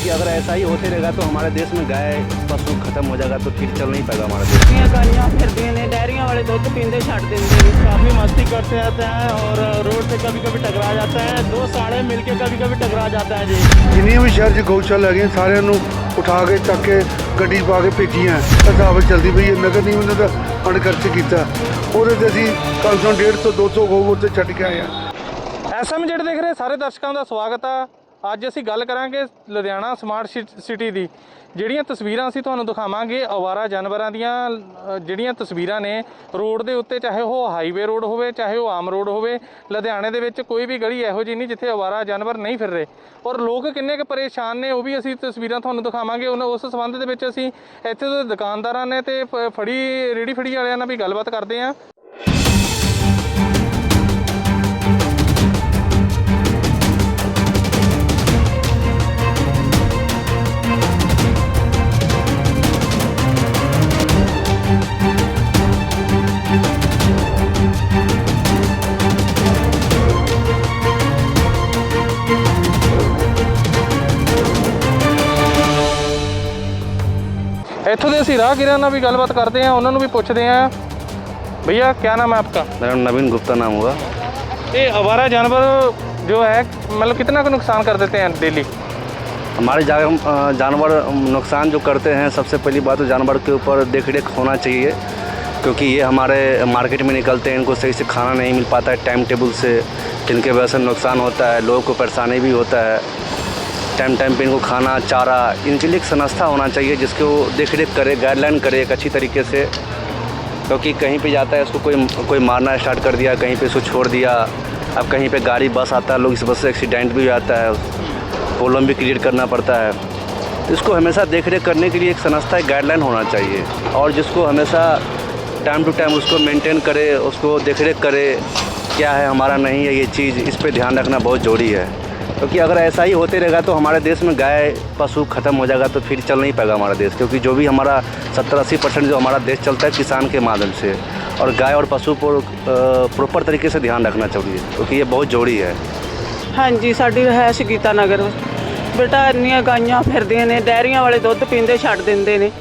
क्योंकि अगर ऐसा ही होते रहेगा तो हमारे देश में गाय पशु खत्म हो जाएगा तो फिर चल नहीं पाएगा हमारा देश ਦੀਆਂ ਗਾਈਆਂ ਫਿਰਦੀਆਂ ਨੇ ਡੈਰੀਆਂ ਵਾਲੇ ਦੁੱਧ ਪੀਂਦੇ ਛੱਡ ਦਿੰਦੇ ਨੇ काफ़ी मस्ती करते रहते हैं और रोड पे कभी कभी टकरा जाते हैं दो साढ़े मिलके कभी कभी टकरा जाता है जी ਜਿੰਨੀਆਂ ਵੀ ਸ਼ਹਿਰ 'ਚ ਗਊਸ਼ਾਲਾ ਹੈਗੀਆਂ ਸਾਰਿਆਂ ਨੂੰ ਉਠਾ ਕੇ ਚੱਕ ਕੇ ਗੱਡੀ 'ਚ ਪਾ ਕੇ ਭੇਜੀਆਂ ਹਿਸਾਬ ਚੱਲਦੀ ਪਈ ਹੈ ਨਗਰ ਨਿਗਮ ਨੇ ਤਾਂ ਅਣਖਰਚ ਕੀਤਾ ਉਹਦੇ ਤੇ ਅਸੀਂ ਕਮ ਸੇ ਕਮ 150 200 ਗਊ ਉੱਤੇ ਛੱਡ ਕੇ ਆਏ ਹਾਂ ਐਸਐਮ ਜਿਹੜੇ ਦੇਖ ਰਹੇ ਸਾਰੇ ਦਰਸ਼ਕਾਂ ਦਾ ਸਵਾਗਤ ਆ ਅੱਜ ਅਸੀਂ ਗੱਲ ਕਰਾਂਗੇ ਲੁਧਿਆਣਾ ਸਮਾਰਟ ਸਿ- ਸਿਟੀ ਦੀ। ਜਿਹੜੀਆਂ ਤਸਵੀਰਾਂ ਅਸੀਂ ਤੁਹਾਨੂੰ ਦਿਖਾਵਾਂਗੇ, ਅਵਾਰਾ ਜਾਨਵਰਾਂ ਦੀਆਂ ਜਿਹੜੀਆਂ ਤਸਵੀਰਾਂ ਨੇ, ਰੋਡ ਦੇ ਉੱਤੇ, ਚਾਹੇ ਉਹ ਹਾਈਵੇ ਰੋਡ ਹੋਵੇ, ਚਾਹੇ ਉਹ ਆਮ ਰੋਡ ਹੋਵੇ, ਲੁਧਿਆਣੇ ਦੇ ਵਿੱਚ ਕੋਈ ਵੀ ਗਲੀ ਇਹੋ ਜਿਹੀ ਨਹੀਂ ਜਿੱਥੇ ਅਵਾਰਾ ਜਾਨਵਰ ਨਹੀਂ ਫਿਰ ਰਹੇ। ਔਰ ਲੋਕ ਕਿੰਨੇ ਕੁ ਪਰੇਸ਼ਾਨ ਨੇ, ਉਹ ਵੀ ਅਸੀਂ ਤਸਵੀਰਾਂ ਤੁਹਾਨੂੰ ਦਿਖਾਵਾਂਗੇ। ਉਹਨਾਂ ਉਸ ਸੰਬੰਧ ਦੇ ਵਿੱਚ ਅਸੀਂ ਇੱਥੇ ਦੇ ਦੁਕਾਨਦਾਰਾਂ ਨੇ ਤੇ ਫੜੀ, ਰੇੜੀ ਫੜੀ ਵਾਲਿਆਂ ਨਾਲ ਵੀ ਗੱਲਬਾਤ ਕਰਦੇ ਹਾਂ ਇੱਥੋਂ ਦੇ ਅਸੀਂ ਰਾਹਗੀਰਾਂ ਨਾਲ ਵੀ ਗੱਲਬਾਤ ਕਰਦੇ ਹਾਂ ਉਹਨਾਂ ਨੂੰ ਵੀ ਪੁੱਛਦੇ ਹਾਂ ਭਈਆ ਕੀ ਨਾਮ ਹੈ ਆਪਕਾ मेरा नाम नवीन गुप्ता नाम हुआ ये आवारा जानवर जो है मतलब कितना का नुकसान कर देते हैं डेली हमारे जा, अ, जानवर नुकसान जो करते हैं सबसे पहली बात तो जानवर के ऊपर देख रेख होना चाहिए क्योंकि ये हमारे मार्केट में निकलते हैं इनको सही से खाना नहीं मिल पाता है टाइम टेबल से जिनके वजह से नुकसान होता है लोगों को परेशानी भी होता है टाइम टाइम पे इनको खाना, चारा, इनके लिए एक संस्था होना चाहिए जिसको देख रेख करे गाइडलाइन करे एक अच्छी तरीके से। क्योंकि कहीं पे जाता है, उसको कोई कोई मारना स्टार्ट कर दिया, कहीं पे उसको छोड़ दिया, अब कहीं पे गाड़ी, बस आता है, लोग इस बस से एक्सीडेंट भी हो जाता है प्रॉब्लम भी क्रिएट करना पड़ता है। तो इसको हमेशा देख रेख करने के लिए एक संस्था, एक गाइडलाइन होना चाहिए। और जिसको हमेशा टाइम टू टाइम उसको मेंटेन करे, उसको देख रेख करे, क्या है, हमारा नहीं है, ये चीज़, इस पर ध्यान रखना बहुत ज़रूरी है। क्योंकि अगर ऐसा ही होते रहेगा तो हमारे देश में गाय पशु खत्म हो जाएगा तो फिर चल नहीं पाएगा हमारा देश क्योंकि जो भी हमारा सत्तर अस्सी परसेंट जो हमारा देश चलता है किसान के माध्यम से और गाय और पशु पर प्रॉपर तरीके से ध्यान रखना चाहिए क्योंकि ये बहुत जोड़ी है ਹਾਂਜੀ ਸਾਡੀ ਰਹਿਸ਼ ਗੀਤਾ ਨਗਰ ਬੇਟਾ ਇੰਨੀਆਂ ਗਾਈਆਂ ਫਿਰਦੀਆਂ ਨੇ ਡੈਰੀਆਂ ਵਾਲੇ ਦੁੱਧ ਪੀਂਦੇ ਛੱਡ ਦਿੰਦੇ ਨੇ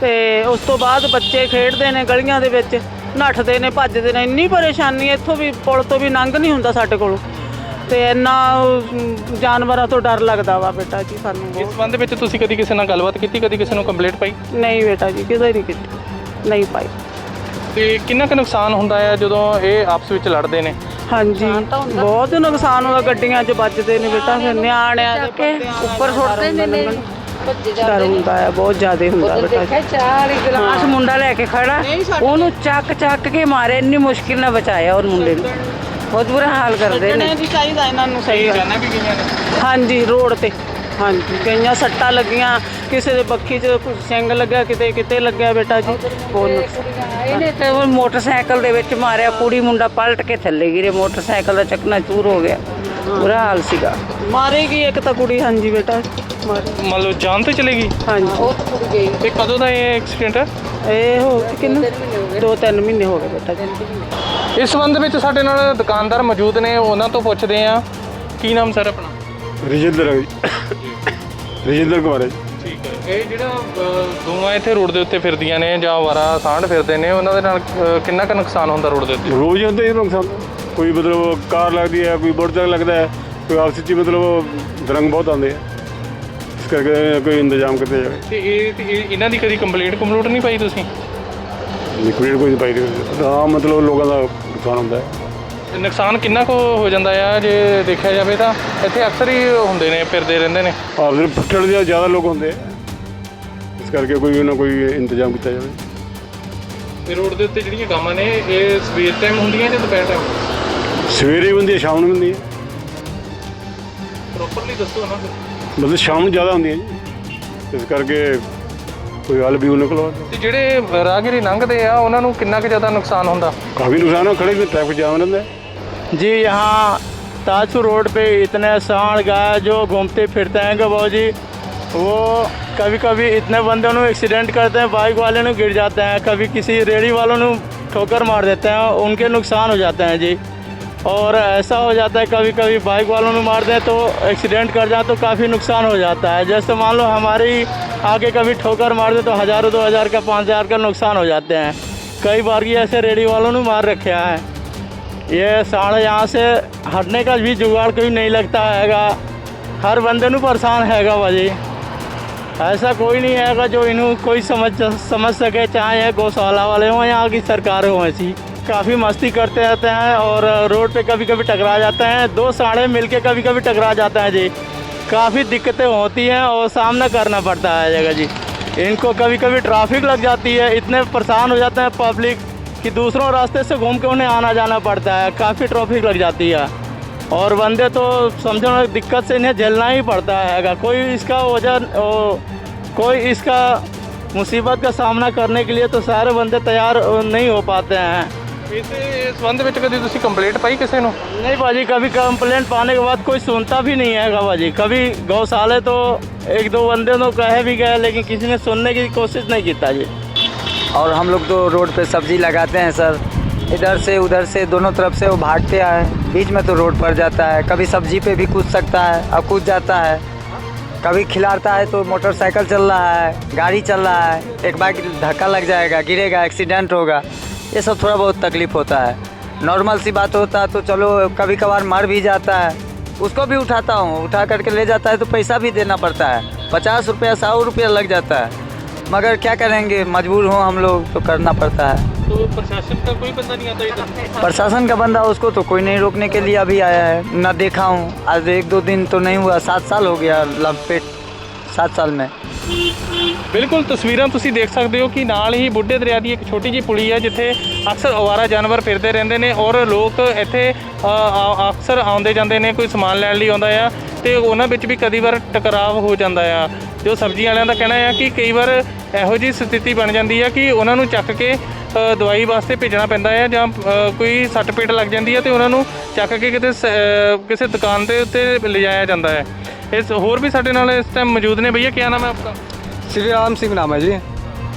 ਤੇ ਉਸ ਤੋਂ ਬਾਅਦ ਬੱਚੇ ਖੇਡਦੇ ਨੇ ਗਲੀਆਂ ਦੇ ਵਿੱਚ ਨੱਠਦੇ ਨੇ ਭੱਜਦੇ ਨੇ ਇੰਨੀ ਪਰੇਸ਼ਾਨੀ ਇੱਥੋਂ ਵੀ ਪੁਲ ਤੋਂ ਵੀ ਲੰਘ ਨਹੀਂ ਹੁੰਦਾ ਸਾਡੇ ਕੋਲ ਤੇ ਇੰਨਾ ਅਮ, ਜਾਨਵਰਾਂ ਤੋਂ ਡਰ ਲੱਗਦਾ ਵਾ ਬੇਟਾ ਜੀ ਸਾਨੂੰ ਇਸ ਬਹੁਤ। ਸੰਬੰਧ ਵਿੱਚ ਤੁਸੀਂ ਕਦੀ ਕਿਸੇ ਨਾਲ ਗੱਲਬਾਤ ਕੀਤੀ ਕਦੀ ਕਿਸੇ ਨੂੰ ਕੰਪਲੇਂਟ ਪਾਈ? ਨਹੀਂ ਬੇਟਾ ਜੀ ਕਿਤੇ ਨਹੀਂ ਕੀਤੀ ਨਹੀਂ ਪਾਈ। ਤੇ ਕਿੰਨਾ ਕੁ ਨੁਕਸਾਨ ਹੁੰਦਾ ਹੈ ਜਦੋਂ ਇਹ ਆਪਸ ਵਿੱਚ ਲੜਦੇ ਨੇ? ਹਾਂਜੀ ਬਹੁਤ ਨੁਕਸਾਨ ਹੁੰਦਾ ਗੱਡੀਆਂ 'ਚ ਵੱਜਦੇ ਨੇ ਬੇਟਾ ਫਿਰ ਨਿਆਣਿਆਂ ਦੇ ਕੇ ਉੱਪਰ ਸੁੱਟਦੇ ਨੇ ਨੇ। ਡਰ ਹੁੰਦਾ ਹੈ ਬਹੁਤ ਜ਼ਿਆਦਾ ਹੁੰਦਾ ਬੇਟਾ ਜੀ। ਦੇਖਿਆ ਚਾਰ ਗਲਾਸ ਮੁੰਡਾ ਲੈ ਕੇ ਖੜਾ ਉਹਨੂੰ ਚੱਕ ਚੱਕ ਕੇ ਮਾਰੇ ਇੰਨੀ ਮੁਸ਼ਕਿਲ ਨਾਲ ਬਚਾਇਆ ਉਹ ਮੁੰਡੇ ਨੂੰ। ਬਹੁਤ ਬੁਰਾ ਹਾਲ ਕਰਦੇ ਨੇ। ਵੀ ਚਾਹੀਦਾ ਇਹਨਾਂ ਨੂੰ ਸਹੀ ਜਾਨਾਂ ਵੀ ਗਈਆਂ ਨੇ। ਹਾਂਜੀ ਰੋਡ ਤੇ। ਹਾਂਜੀ ਕਈਆਂ ਸੱਟਾਂ ਲੱਗੀਆਂ ਕਿਸੇ ਦੇ ਬੱਖੀ 'ਚ ਕੁਝ ਸਿੰਗ ਲੱਗਿਆ ਕਿਤੇ ਕਿਤੇ ਲੱਗਿਆ ਬੇਟਾ ਜੀ। ਬਹੁਤ ਨੁਕਸਾਨ ਇਹਨੇ ਤੇ ਉਹ ਮੋਟਰਸਾਈਕਲ ਦੇ ਵਿੱਚ ਮਾਰਿਆ ਕੁੜੀ ਮੁੰਡਾ ਪਲਟ ਕੇ ਥੱਲੇ ਗਿਰੇ ਮੋਟਰਸਾਈਕਲ ਦਾ ਚੱਕਣਾ ਚੂਰ ਹੋ ਗਿਆ। ਬੁਰਾ ਹਾਲ ਸੀਗਾ। ਮਾਰੇਗੀ ਇੱਕ ਤਾਂ ਕੁੜੀ ਹਾਂਜੀ ਬੇਟਾ ਮਾਰੇ। ਮੰਨ ਲਓ ਜਾਨ ਤੇ ਚਲੇਗੀ ਹਾਂਜੀ। ਉਹ ਤਾਂ ਕੁੜੀ ਗਈ। ਤੇ ਕਦੋਂ ਦਾ ਇਹ ਐਕਸੀਡੈਂਟ ਹੈ? ਇਹ ਹੋ ਕਿੰਨੇ? ਦੋ ਤਿੰਨ ਮਹੀਨੇ ਹੋ ਗਏ ਬੇਟਾ ਜੀ। ਇਸ ਸੰਬੰਧ ਵਿੱਚ ਸਾਡੇ ਨਾਲ ਦੁਕਾਨਦਾਰ ਮੌਜੂਦ ਨੇ ਉਹਨਾਂ ਤੋਂ ਪੁੱਛਦੇ ਆ ਕੀ ਨਾਮ ਸਰ ਆਪਣਾ? ਰਜਿੰਦਰ ਰਜਿੰਦਰ ਕੁਮਾਰ ਹੈ ਜੀ। ਠੀਕ ਹੈ। ਇਹ ਜਿਹੜਾ ਦੋਵਾਂ ਇੱਥੇ ਰੋਡ ਦੇ ਉੱਤੇ ਫਿਰਦੀਆਂ ਨੇ ਜਾਂ ਵਾਰਾ ਸਾਂਢ ਫਿਰਦੇ ਨੇ ਉਹਨਾਂ ਦੇ ਨਾਲ ਅ, ਕਿੰਨਾ ਕੁ ਨੁਕਸਾਨ ਹੁੰਦਾ ਰੋਡ ਦੇ ਉੱਤੇ? ਰੋਜ਼ ਹੁੰਦੇ ਇਹ ਨੁਕਸਾਨ। ਕੋਈ ਮਤਲਬ ਕਾਰ ਲੱਗਦੀ ਹੈ ਕੋਈ ਮੋਟਰਸਾਈਕਲ ਲੱਗਦਾ ਹੈ ਕੋਈ ਆਪਸ ਵਿੱਚ ਹੀ ਮਤਲਬ ਦਰੰਗ ਬਹੁਤ ਆਉਂਦੇ ਆ। ਇਸ ਕਰਕੇ ਕੋਈ ਇੰਤਜ਼ਾਮ ਕੀਤਾ ਜਾਵੇ। ਤੇ ਇਹ ਤੇ ਇਹ- ਇਹਨਾਂ ਦੀ ਕਦੀ ਕੰਪਲੇਂਟ ਕੰਪਲੂਟ ਨਹੀਂ ਪਾਈ ਤੁਸੀਂ? ਲਿਕਵਿਡ ਕੋਈ ਦੀ ਹਾਂ ਮਤਲਬ ਲੋਕਾਂ ਦਾ ਨੁਕਸਾਨ ਹੁੰਦਾ ਹੈ। ਨੁਕਸਾਨ ਕਿੰਨਾ ਕੁ ਹੋ ਜਾਂਦਾ ਆ? ਜੇ ਦੇਖਿਆ ਜਾਵੇ ਤਾਂ ਇੱਥੇ ਅਕਸਰ ਹੀ ਹੁੰਦੇ ਨੇ ਫਿਰਦੇ ਰਹਿੰਦੇ ਨੇ। ਆਪਸ ਵਿੱਚ ਫੱਟੜ ਦੇ ਜ਼ਿਆਦਾ ਲੋਕ ਹੁੰਦੇ ਆ। ਇਸ ਕਰਕੇ ਕੋਈ ਨਾ ਕੋਈ ਇੰਤਜ਼ਾਮ ਕੀਤਾ ਜਾਵੇ। ਤੇ ਰੋਡ ਦੇ ਉੱਤੇ ਜਿਹੜੀਆਂ ਗਾਵਾਂ ਨੇ ਇਹ ਸਵੇਰ ਟਾਈਮ ਹੁੰਦੀਆਂ ਜਾਂ ਦੁਪਹਿਰ ਟਾਈਮ ਸਵੇਰੇ ਹੁੰਦੀ ਹੈ ਸ਼ਾਮ ਨੂੰ ਵੀ ਹੁੰਦੀ ਹੈ। ਪ੍ਰੋਪਰਲੀ ਦੱਸੋ ਨਾ। ਫਿਰ। ਮਤਲਬ ਸ਼ਾਮ ਨੂੰ ਜ਼ਿਆਦਾ ਹੁੰਦੀ ਹੈ ਜੀ। ਇਸ ਕਰਕੇ ਕੋਈ ਹੱਲ ਵੀ ਨਿਕਲਵਾ ਤੇ ਜਿਹੜੇ ਰਾਹਗੀਰੀ ਲੰਘਦੇ ਆ ਉਹਨਾਂ ਨੂੰ ਕਿੰਨਾ ਕੁ ਜ਼ਿਆਦਾ ਨੁਕਸਾਨ ਹੁੰਦਾ ਕਾਫੀ ਨੁਕਸਾਨ ਹੋ ਖੜੇ ਵੀ ਟ੍ਰੈਫਿਕ ਜਾਮ ਰਹਿੰਦਾ ਹੈ जी यहाँ ताजपुर रोड पे इतने सांड गाय जो घूमते फिरते हैं कि बाबू जी वो कभी कभी इतने बंदों ਨੂੰ एक्सीडेंट करते हैं बाइक वाले ਨੂੰ गिर जाते हैं कभी किसी रेडी वालों ਨੂੰ ठोकर मार देते हैं उनके नुकसान हो जाते हैं जी और ऐसा हो जाता है कभी कभी बाइक वालों ने मार दें तो एक्सीडेंट कर जाए तो काफ़ी नुकसान हो जाता है। जैसे मान लो हमारी आगे कभी ठोकर मार दे तो हज़ारों, दो हज़ार का, पाँच हज़ार का नुकसान हो जाते हैं। कई बार ये ऐसे रेडी वालों ने मार रखे हैं। ये साढ़े यहाँ से हटने का भी जुगाड़ कोई नहीं लगता हैगा। हर बंदे ਨੂੰ हैगा भाजी। ऐसा कोई नहीं हैगा जो इन्हों कोई समझ समझ सके, चाहे गौशाला वाले हों या की सरकार हो ऐसी। काफ़ी मस्ती करते रहते हैं और रोड पे कभी कभी टकरा जाते हैं। दो साढ़े मिलके कभी कभी टकरा जाते हैं जी। काफ़ी दिक्कतें होती हैं और सामना करना पड़ता है जगह जी। इनको कभी कभी ट्रैफ़िक लग जाती है, इतने परेशान हो जाते हैं पब्लिक कि दूसरों रास्ते से घूम के उन्हें आना जाना पड़ता है। काफ़ी ट्रैफ़िक लग जाती है। और बंदे तो समझो ना, दिक्कत से इन्हें झेलना ही पड़ता है। अगर कोई इसका वजह कोई इसका मुसीबत का सामना करने के लिए तो सारे बंदे तैयार नहीं हो पाते हैं। ਇਸ ਸੰਬੰਧ ਵਿੱਚ ਕਦੀ ਤੁਸੀਂ ਕੰਪਲੇਂਟ ਪਾਈ ਕਿਸੇ ਨੂੰ नहीं भाजी कभी कंप्लेंट पाने के बाद कोई सुनता भी नहीं है भाजी कभी गौशाले तो एक दो बंदे तो कहे भी गए लेकिन किसी ने सुनने की कोशिश नहीं की जी और हम लोग तो रोड पे सब्जी लगाते हैं सर इधर से उधर से दोनों तरफ से वो भागते हैं बीच में तो रोड पड़ जाता है कभी सब्जी पे भी कूद सकता है अब कूद जाता है कभी खिलाता है तो मोटरसाइकिल चल रहा है गाड़ी चल रहा है एक बाइक धक्का लग जाएगा गिरेगा एक्सीडेंट होगा ये सब थोड़ा बहुत तकलीफ़ होता है। नॉर्मल सी बात होता है तो चलो कभी कभार मर भी जाता है। उसको भी उठाता हूँ। उठा करके ले जाता है तो पैसा भी देना पड़ता है। पचास रुपया सौ रुपया लग जाता है। मगर क्या करेंगे? मजबूर हों हम लोग तो करना पड़ता है। तो प्रशासन का कोई बंदा नहीं आता इधर? प्रशासन का बंदा उसको तो कोई नहीं रोकने के लिए अभी आया है। ना देखा हूँ। आज एक दो दिन तो नहीं हुआ। सात साल हो गया लंपेट सात साल में। ਬਿਲਕੁਲ ਤਸਵੀਰਾਂ ਤੁਸੀਂ ਦੇਖ ਸਕਦੇ ਹੋ ਕਿ ਨਾਲ ਹੀ ਬੁੱਢੇ ਦਰਿਆ ਦੀ ਇੱਕ ਛੋਟੀ ਜਿਹੀ ਪੁਲੀ ਹੈ ਜਿੱਥੇ ਅਕਸਰ ਅਵਾਰਾ ਜਾਨਵਰ ਫਿਰਦੇ ਰਹਿੰਦੇ ਨੇ ਔਰ ਲੋਕ ਇੱਥੇ ਅਕਸਰ ਆਉਂਦੇ ਜਾਂਦੇ ਨੇ, ਕੋਈ ਸਮਾਨ ਲੈਣ ਲਈ ਆਉਂਦਾ ਆ ਤੇ ਉਹਨਾਂ ਵਿੱਚ ਵੀ ਕਦੀ ਵਾਰ ਟਕਰਾਵ ਹੋ ਜਾਂਦਾ ਆ। ਜੋ ਸਬਜ਼ੀ ਵਾਲਿਆਂ ਦਾ ਕਹਿਣਾ ਆ ਕਿ ਕਈ ਵਾਰ ਇਹੋ ਜਿਹੀ ਸਥਿਤੀ ਬਣ ਜਾਂਦੀ ਆ ਕਿ ਉਹਨਾਂ ਨੂੰ ਚੱਕ ਕੇ ਦਵਾਈ ਵਾਸਤੇ ਭੇਜਣਾ ਪੈਂਦਾ ਹੈ ਜਾਂ ਅ, ਕੋਈ ਸੱਟ ਪੇਟ ਲੱਗ ਜਾਂਦੀ ਹੈ ਤੇ ਉਹਨਾਂ ਨੂੰ ਚੱਕ ਕੇ ਕਿਤੇ ਸ- ਅ, ਕਿਸੇ ਦੁਕਾਨ ਦੇ ਉੱਤੇ ਲਿਜਾਇਆ ਜਾਂਦਾ ਹੈ ਇਸ ਹੋਰ ਵੀ ਸਾਡੇ ਨਾਲ ਇਸ ਟਾਈਮ ਮੌਜੂਦ ਨੇ ਭਈਆ ਕੀ ਨਾਮ ਹੈ ਆਪਕਾ श्री राम सिंह नाम है जी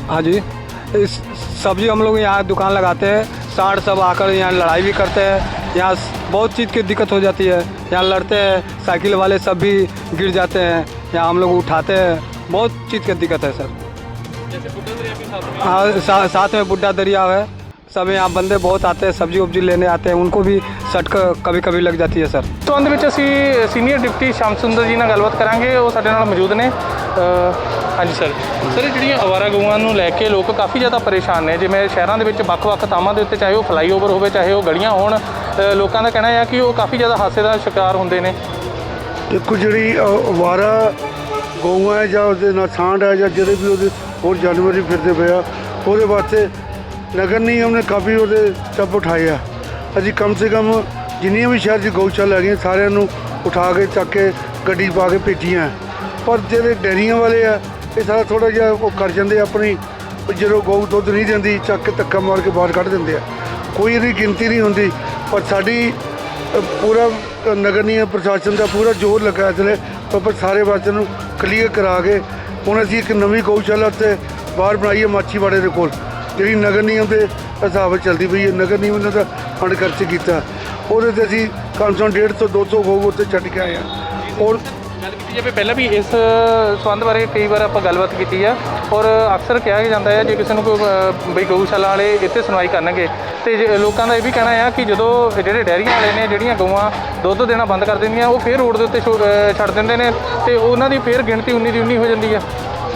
हाँ जी इस सब्जी हम लोग यहाँ दुकान लगाते हैं साठ सब आकर यहाँ लड़ाई भी करते हैं यहाँ बहुत चीज़ की दिक्कत हो जाती है यहाँ लड़ते हैं साइकिल वाले सब भी गिर जाते हैं यहाँ हम लोग उठाते हैं बहुत चीज़ की दिक्कत है सर हाँ सा, साथ में बुड्ढा दरिया है सब यहाँ बंदे बहुत आते हैं सब्जी वब्जी लेने आते हैं उनको भी सटक कभी कभी लग जाती है सर ਸੰਬੰਧ ਵਿੱਚ ਅਸੀਂ ਸੀਨੀਅਰ ਡਿਪਟੀ ਸ਼ਾਮ ਸੁੰਦਰ ਜੀ ਨਾਲ ਗੱਲਬਾਤ ਕਰਾਂਗੇ ਉਹ ਸਾਡੇ ਨਾਲ ਮੌਜੂਦ ਨੇ ਅ, ਹਾਂਜੀ ਸਰ ਸਰ ਇਹ ਜਿਹੜੀਆਂ ਅਵਾਰਾ ਗਊਆਂ ਨੂੰ ਲੈ ਕੇ ਲੋਕ ਕਾਫੀ ਜ਼ਿਆਦਾ ਪਰੇਸ਼ਾਨ ਨੇ ਜਿਵੇਂ ਸ਼ਹਿਰਾਂ ਦੇ ਵਿੱਚ ਵੱਖ-ਵੱਖ ਥਾਵਾਂ ਦੇ ਉੱਤੇ ਚਾਹੇ ਉਹ ਫਲਾਈਓਵਰ ਹੋਵੇ ਚਾਹੇ ਉਹ ਗਲੀਆਂ ਹੋਣ ਅ, ਲੋਕਾਂ ਦਾ ਕਹਿਣਾ ਹੈ ਕਿ ਉਹ ਕਾਫੀ ਜ਼ਿਆਦਾ ਹਾਸੇ ਦਾ ਸ਼ਿਕਾਰ ਹੁੰਦੇ ਨੇ ਦੇਖੋ ਜਿਹੜੀ ਅ, ਅਵਾਰਾ ਗਊਆਂ ਹੈ ਜਾਂ ਉਹਦੇ ਨਾਲ ਸਾਂਢ ਹੈ ਜਾਂ ਜਿਹੜੇ ਵੀ ਉਹਦੇ ਹੋਰ ਜਾਨਵਰ ਵੀ ਫਿਰਦੇ ਪਏ ਆ। ਉਹਦੇ ਵਾਸਤੇ ਨਗਰ ਨਿਗਮ ਨੇ ਕਾਫੀ ਉਹਦੇ ਸਟੈਪ ਉਠਾਏ ਆ। ਅਸੀਂ ਕਮ ਸੇ ਕਮ ਜਿੰਨੀਆਂ ਵੀ ਸ਼ਹਿਰ 'ਚ ਗਊਸ਼ਾਲਾ ਹੈਗੀਆਂ, ਸਾਰਿਆਂ ਨੂੰ ਉਠਾ ਕੇ, ਚੱਕ ਕੇ, ਗੱਡੀ ਪਾ ਕੇ ਭੇਜੀਆਂ। ਪਰ ਜਿਹੜੇ ਡੈਰੀਆਂ ਵਾਲੇ ਆ, ਇਹ ਸਾਰਾ ਥੋੜਾ ਜਿਹਾ ਉਹ ਕਰ ਜਾਂਦੇ ਆ ਆਪਣੀ। ਜਦੋਂ ਗਊ ਦੁੱਧ ਨਹੀਂ ਦਿੰਦੀ, ਚੱਕ ਕੇ ਧੱਕਾ ਮਾਰ ਕੇ ਬਾਹਰ ਕੱਢ ਦਿੰਦੇ ਆ। ਕੋਈ ਇਹਦੀ ਗਿਣਤੀ ਨਹੀਂ ਹੁੰਦੀ। ਪਰ ਸਾਡੀ ਪੂਰਾ ਨਗਰ ਨਿਗਮ ਪ੍ਰਸ਼ਾਸਨ ਦਾ ਪੂਰਾ ਜ਼ੋਰ ਲੱਗਾ ਇਸ ਲਈ ਪਰ ਸਾਰੇ ਪਾਸੇ ਨੂੰ ਕਲੀਅਰ ਕਰਾ ਕੇ ਹੁਣ ਅਸੀਂ ਇੱਕ ਨਵੀਂ ਗਊਸ਼ਾਲਾ ਉੱਤੇ ਬਾਹਰ ਬਣਾਈ ਹੈ ਮਾਛੀਵਾੜੇ ਦੇ ਕੋਲ। ਜਿਹੜੀ ਨਗਰ ਨਿਗਮ ਦੇ ਹਿਸਾਬ ਨਾਲ ਚੱਲਦੀ ਪਈ ਹੈ। ਨਗਰ ਨਿਗਮ ਨੇ ਤਾਂ ਫੰਡ ਖਰਚ ਕੀਤਾ। ਉਹਦੇ ਤੇ ਅਸੀਂ ਕਮ ਸੇ ਕਮ 150 200 ਗਊ ਉੱਤੇ ਛੱਡ ਕੇ ਆਏ ਹਾਂ। ਔਰ ਗੱਲ ਕੀਤੀ ਜਾਵੇ, ਪਹਿਲਾਂ ਵੀ ਇਸ ਸੰਬੰਧ ਬਾਰੇ ਕਈ ਵਾਰ ਆਪਾਂ ਗੱਲਬਾਤ ਕੀਤੀ ਆ। ਔਰ ਅਕਸਰ ਕਿਹਾ ਜਾਂਦਾ ਹੈ, ਜੇ ਕਿਸੇ ਨੂੰ ਕੋਈ ਬਈ ਗਊਸ਼ਾਲਾ ਵਾਲੇ ਇੱਥੇ ਸੁਣਵਾਈ ਕਰਨਗੇ, ਤੇ ਲੋਕਾਂ ਦਾ ਇਹ ਵੀ ਕਹਿਣਾ ਆ ਕਿ ਜਦੋਂ ਜਿਹੜੇ ਡੈਰੀਆਂ ਵਾਲੇ ਨੇ, ਜਿਹੜੀਆਂ ਗਊਆਂ ਦੁੱਧ ਦੇਣਾ ਬੰਦ ਕਰ ਦਿੰਦੀਆਂ, ਉਹ ਫੇਰ ਰੋਡ ਦੇ ਉੱਤੇ ਛੋ- ਛੱਡ ਦਿੰਦੇ ਨੇ, ਤੇ ਉਹਨਾਂ ਦੀ ਫੇਰ ਗਿਣਤੀ 19 ਦੀ 19 ਹੋ ਜਾਂਦੀ ਆ।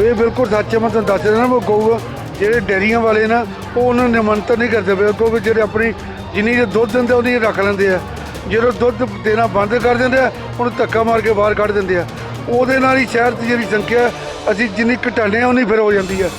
ਇਹ ਬਿਲਕੁਲ ਸੱਚ ਹੈ ਮੈਂ ਤੁਹਾਨੂੰ ਦੱਸ ਦਿੰਦਾ ਨਾ, ਉਹ ਗਊ ਜਿਹੜੇ ਡੈਰੀਆਂ ਵਾਲੇ ਨਾ, ਉਹ ਉਹਨਾਂ ਨੇ ਨਿਮੰਤਰਣ ਨਹੀਂ ਕਰਦੇ ਪਏ ਜਿਹੜੇ ਆਪਣੀ ਜਿੰਨੀ ਜੇ ਦੁੱਧ ਦਿੰਦੇ ਉਹਦੀ ਰੱਖ ਲੈਂਦੇ ਆ। ਜਦੋਂ ਦੁੱਧ ਦੇਣਾ ਬੰਦ ਕਰ ਦਿੰਦੇ ਆ, ਉਹਨੂੰ ਧੱਕਾ ਮਾਰ ਕੇ ਬਾਹਰ ਕੱਢ ਦਿੰਦੇ ਆ। ਉਹਦੇ ਨਾਲ ਹੀ ਸ਼ਹਿਰ ਦੀ ਜਿਹੜੀ ਸੰਖਿਆ, ਅਸੀਂ ਜਿੰਨੀ ਘਟਾਉਂਦੇ ਆ ਉਨੀ ਫਿਰ ਹੋ ਜਾਂਦੀ ਆ।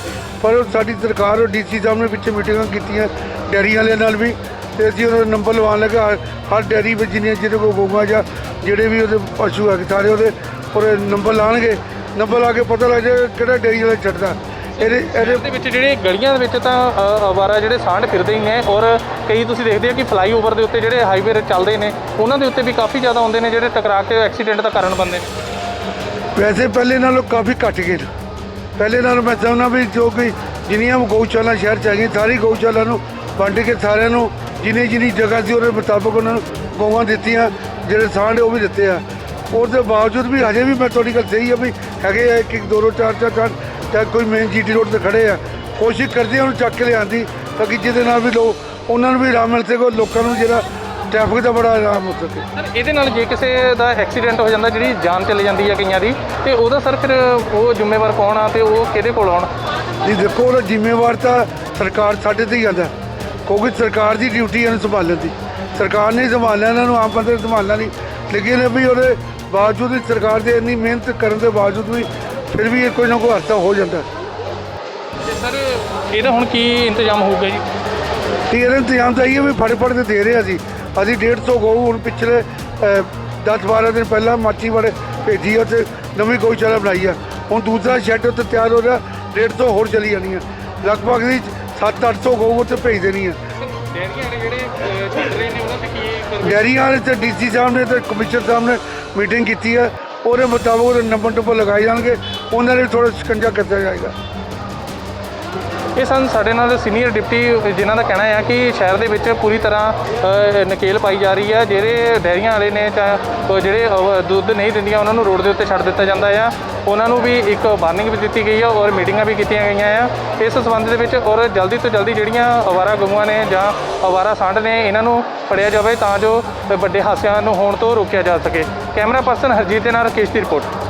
ਪਰ ਸਾਡੀ ਸਰਕਾਰ ਔਰ ਡੀਸੀ ਸਾਹਿਬ ਨੇ ਵਿੱਚ ਮੀਟਿੰਗਾਂ ਕੀਤੀਆਂ, ਡੈਰੀ ਵਾਲਿਆਂ ਨਾਲ ਵੀ। ਤੇ ਅਸੀਂ ਉਹਨਾਂ ਦਾ ਨੰਬਰ ਲਵਾਉਣ ਲੱਗਾ, ਹਰ- ਹਰ ਡੈਰੀ ਵਿੱਚ ਜਿੰਨੀਆਂ ਜਿਹਦੇ ਕੋਲ ਗਊਆਂ ਜਾਂ ਜਿਹੜੇ ਵੀ ਉਹਦੇ ਪਸ਼ੂ ਹੈਗੇ, ਸਾਰੇ ਉਹਦੇ ਉਹਦੇ ਨੰਬਰ ਲਾਣਗੇ। ਨੰਬਰ ਲਾ ਕੇ ਪਤਾ ਲੱਗ ਜਾਏਗਾ ਕਿਹੜਾ ਡੇਰੀ ਵਾਲਾ ਛੱਡਦਾ। ਇਹਦੇ ਇਹਦੇ ਦੇ ਵਿੱਚ ਜਿਹੜੇ ਗਲੀਆਂ ਦੇ ਵਿੱਚ ਤਾਂ ਅ, ਅਵਾਰਾ ਜਿਹੜੇ ਸਾਂਢ ਫਿਰਦੇ ਹੀ ਨੇ ਔਰ ਕਈ ਤੁਸੀਂ ਦੇਖਦੇ ਆ ਕਿ ਫਲਾਈਓਵਰ ਦੇ ਉੱਤੇ ਜਿਹੜੇ ਹਾਈਵੇ ਚੱਲਦੇ ਨੇ ਉਹਨਾਂ ਦੇ ਉੱਤੇ ਵੀ ਕਾਫੀ ਜ਼ਿਆਦਾ ਆਉਂਦੇ ਨੇ ਜਿਹੜੇ ਟਕਰਾ ਕੇ ਐਕਸੀਡੈਂਟ ਦਾ ਕਾਰਨ ਬਣਦੇ ਨੇ। ਵੈਸੇ ਪਹਿਲੇ ਨਾਲੋਂ ਕਾਫੀ ਘੱਟ ਗਏ। ਪਹਿਲੇ ਨਾਲੋਂ ਮੈਂ ਸਮਝਦਾ ਵੀ ਜੋ ਕਿ ਜਿੰਨੀਆਂ ਗਊਸ਼ਾਲਾ ਸ਼ਹਿਰ ਚ ਹੈਗੀਆਂ ਸਾਰੀ ਗਊਸ਼ਾਲਾ ਨੂੰ ਵੰਡ ਕੇ ਸਾਰਿਆਂ ਨੂੰ ਜਿੰਨੀ ਜਿੰਨੀ ਜਗ੍ਹਾ ਸੀ ਉਹਦੇ ਮੁਤਾਬਕ ਉਹਨਾਂ ਨੂੰ ਗਊਆਂ ਦਿੱਤੀਆਂ ਜਿਹੜੇ ਸਾਂਢ ਉਹ ਵੀ ਦਿੱਤੇ ਆ। ਉਸ ਦੇ ਬਾਵਜੂਦ ਵੀ ਹਜੇ ਵੀ ਮੈਂ ਤੁਹਾਡੀ ਗੱਲ ਸਹੀ ਆ ਵੀ ਹੈਗੇ ਆ ਇੱਕ ਇੱਕ ਦੋ ਦੋ ਚਾਰ ਚਾਰ ਚਾਰ ਚਾਹੇ ਕੋਈ ਮੇਨ ਜੀਟੀ ਰੋਡ ਤੇ ਖੜੇ ਆ। ਕੋਸ਼ਿਸ਼ ਕਰਦੇ ਉਹਨੂੰ ਚੱਕ ਕੇ ਲਿਆਂਦੀ ਤਾਂ ਕਿ ਜਿਹਦੇ ਨਾਲ ਵੀ ਲੋਕ ਉਹਨਾਂ ਨੂੰ ਵੀ ਆਰਾਮ ਮਿਲ ਸਕੇ ਲੋਕਾਂ ਨੂੰ ਜਿਹੜਾ ਟ੍ਰੈਫਿਕ ਦਾ ਬੜਾ ਆਰਾਮ ਹੋ ਸਕੇ। ਸਰ ਇਹਦੇ ਨਾਲ ਜੇ ਕਿਸੇ ਦਾ ਐਕਸੀਡੈਂਟ ਹੋ ਜਾਂਦਾ ਜਿਹੜੀ ਜਾਨ ਚਲੀ ਜਾਂਦੀ ਹੈ ਕਈਆਂ ਦੀ ਤੇ ਉਹਦਾ ਸਰ ਫਿਰ ਉਹ ਜ਼ਿੰਮੇਵਾਰ ਕੌਣ ਆ ਤੇ ਉਹ ਕਿਹਦੇ ਕੋਲ ਆਉਣ? ਨਹੀਂ ਦੇਖੋ ਉਹਦਾ ਜ਼ਿੰਮੇਵਾਰ ਤਾਂ ਸਰਕਾਰ ਸਾਡੇ ਤੇ ਹੀ ਆਂਦਾ। ਕਿਉਂਕਿ ਸਰਕਾਰ ਦੀ ਡਿਊਟੀ ਇਹਨੂੰ ਸੰਭਾਲਣ ਦੀ। ਸਰਕਾਰ ਨੇ ਹੀ ਸੰਭਾਲਣਾ ਇਹਨਾਂ ਨੂੰ ਆਮ ਬੰਦੇ ਸੰਭਾਲਣਾ ਨਹੀਂ। ਲੇਕਿਨ ਵੀ ਉਹਦੇ ਬਾਵਜੂਦ ਵੀ ਸਰਕਾਰ ਦੇ ਇੰਨੀ ਮਿਹਨਤ ਕਰਨ ਦੇ ਬਾਵਜੂਦ ਵੀ ਫਿਰ ਵੀ ਇਹ ਕੋਈ ਨਾ ਕੋਈ ਹਾਦਸਾ ਹੋ ਜਾਂਦਾ। ਸਰ ਇਹਦਾ ਹੁਣ ਕੀ ਇੰਤਜ਼ਾਮ ਹੋਊਗਾ ਜੀ? ਤੇ ਇਹਦਾ ਇੰਤਜ਼ਾਮ ਤਾਂ ਇਹ ਹੈ ਵੀ ਫੜ ਫੜ ਕੇ ਦੇ ਰਹੇ ਅਸੀਂ। ਅਸੀਂ 150 ਗਊ ਹੁਣ ਪਿਛਲੇ 10 12 ਦਿਨ ਪਹਿਲਾਂ ਮਾਚੀ ਵੜੇ ਭੇਜੀ ਆ ਤੇ ਨਵੀਂ ਗਊਸ਼ਾਲਾ ਬਣਾਈ ਆ। ਹੁਣ ਦੂਸਰਾ ਸ਼ੈੱਡ ਉੱਤੇ ਤਿਆਰ ਹੋ ਰਿਹਾ 150 ਹੋਰ ਚਲੀ ਜਾਣੀ ਆ ਲਗਭਗ ਦੀ 7-800 ਗਊ ਉੱਤੇ ਭੇਜ ਦੇਣੀ ਆ ਡੈਰੀਆਂ ਨੇ ਜਿਹੜੇ ਛੱਡ ਰਹੇ ਨੇ ਉਹਨਾਂ ਤੇ ਕੀ ਡੈਰੀਆਂ ਵਾਲੇ ਤੇ ਡੀਸੀ ਸਾਹਿਬ ਨੇ ਤੇ ਕਮਿਸ਼ਨਰ ਸਾਹਿਬ ਨੇ ਮੀਟਿੰਗ ਕੀਤੀ ਹੈ ਉਹਦੇ ਮੁਤਾਬਕ ਉਹਦੇ ਨੰਬਰ ਟੰਬਰ ਲਗਾਏ ਜਾਣਗੇ। ਉਹਨਾਂ ਨੇ ਥੋੜਾ ਸ਼ਿਕੰਜਾ ਕੀਤਾ ਜਾਏਗਾ। ਇਹ ਸਨ ਸਾਡੇ ਨਾਲ ਸੀਨੀਅਰ ਡਿਪਟੀ, ਜਿਨ੍ਹਾਂ ਦਾ ਕਹਿਣਾ ਹੈ ਕਿ ਸ਼ਹਿਰ ਦੇ ਵਿੱਚ ਪੂਰੀ ਤਰ੍ਹਾਂ ਨਕੇਲ ਪਾਈ ਜਾ ਰਹੀ ਹੈ। ਜਿਹੜੇ ਡੈਰੀਆਂ ਵਾਲੇ ਨੇ ਜਾਂ ਜਿਹੜੇ ਦੁੱਧ ਨਹੀਂ ਦਿੰਦੀਆਂ, ਉਹਨਾਂ ਨੂੰ ਰੋਡ ਦੇ ਉੱਤੇ ਛੱਡ ਦਿੱਤਾ ਜਾਂਦਾ ਆ। ਉਹਨਾਂ ਨੂੰ ਵੀ ਇੱਕ ਵਾਰਨਿੰਗ ਵੀ ਦਿੱਤੀ ਗਈ ਹੈ ਔਰ ਮੀਟਿੰਗਾਂ ਵੀ ਕੀਤੀਆਂ ਗਈਆਂ ਆ। ਇਸ ਸੰਬੰਧ ਦੇ ਵਿੱਚ ਔਰ ਜਲਦੀ ਤੋਂ ਜਲਦੀ ਜਿਹੜੀਆਂ ਅਵਾਰਾ ਗਊਆਂ ਨੇ ਜਾਂ ਅਵਾਰਾ ਸੰਢ ਨੇ, ਇਹਨਾਂ ਨੂੰ ਫੜਿਆ ਜਾਵੇ ਤਾਂ ਜੋ ਵੱਡੇ ਹਾਦਸਿਆਂ ਨੂੰ ਹੋਣ ਤੋਂ ਰੋਕਿਆ ਜਾ ਸਕੇ। ਕੈਮਰਾ ਪਰਸਨ ਹਰਜੀਤ ਦੇ ਨਾਲ ਰਕੇਸ਼ ਦੀ ਰਿਪੋਰਟ।